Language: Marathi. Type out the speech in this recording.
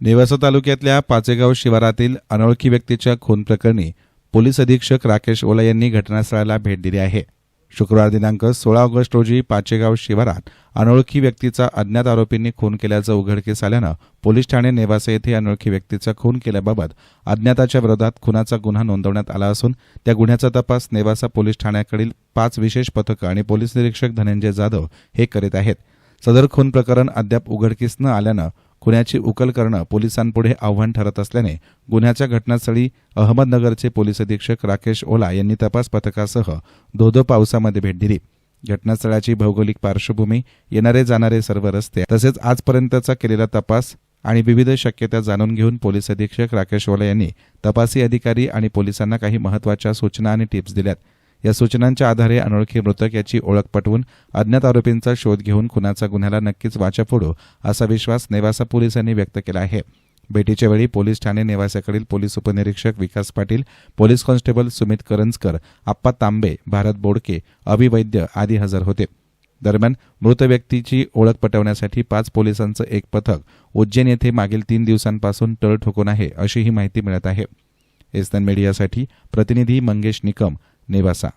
नेवासा तालुक्यातल्या पाचेगाव शिवारातील अनोळखी व्यक्तीच्या खून प्रकरणी पोलीस अधीक्षक राकेश ओला यांनी घटनास्थळाला भेट दिली आहे. शुक्रवार दिनांक सोळा ऑगस्ट रोजी पाचेगाव शिवारात अनोळखी व्यक्तीचा अज्ञात आरोपींनी खून केल्याचं उघडकीस आल्यानं पोलीस ठाणे नेवासा येथे अनोळखी व्यक्तीचा खून केल्याबाबत अज्ञाताच्या विरोधात खुनाचा गुन्हा नोंदवण्यात आला असून त्या गुन्ह्याचा तपास नेवासा पोलीस ठाण्याकडील पाच विशेष पथकं आणि पोलीस निरीक्षक धनंजय जाधव हे करीत आहेत. सदर खून प्रकरण अद्याप उघडकीस न आल्यानं खुन्याची उकल करणं पोलिसांपुढे आव्हान ठरत असल्याने गुन्ह्याच्या घटनास्थळी अहमदनगरचे पोलीस अधीक्षक राकेश ओला यांनी तपास पथकासह धोधो पावसामध्ये भेट दिली. घटनास्थळाची भौगोलिक पार्श्वभूमी येणारे जाणारे सर्व रस्ते तसेच आजपर्यंतचा केलेला तपास आणि विविध शक्यता जाणून घेऊन पोलीस अधीक्षक राकेश ओला यांनी तपासी अधिकारी आणि पोलिसांना काही महत्त्वाच्या सूचना आणि टिप्स दिल्यात. या सूचनांच्या आधारे अनोळखी मृतक याची ओळख पटवून अज्ञात आरोपींचा शोध घेऊन खुनाचा गुन्ह्याला नक्कीच वाचा फोडू असा विश्वास नेवासा पोलिसांनी व्यक्त केला आहे. भेटीच्या वेळी पोलीस ठाणे नेवासाकडील पोलीस उपनिरीक्षक विकास पाटील पोलीस कॉन्स्टेबल सुमित करंजकर आप्पा तांबे भारत बोडके अभिवैद्य आदी हजर होते. दरम्यान मृत व्यक्तीची ओळख पटवण्यासाठी पाच पोलिसांचं एक पथक उज्जैन येथे मागील तीन दिवसांपासून तळ ठोकून आहे अशी ही माहिती मिळत आहे. एसन मीडियासाठी प्रतिनिधी मंगेश निकम नेवासा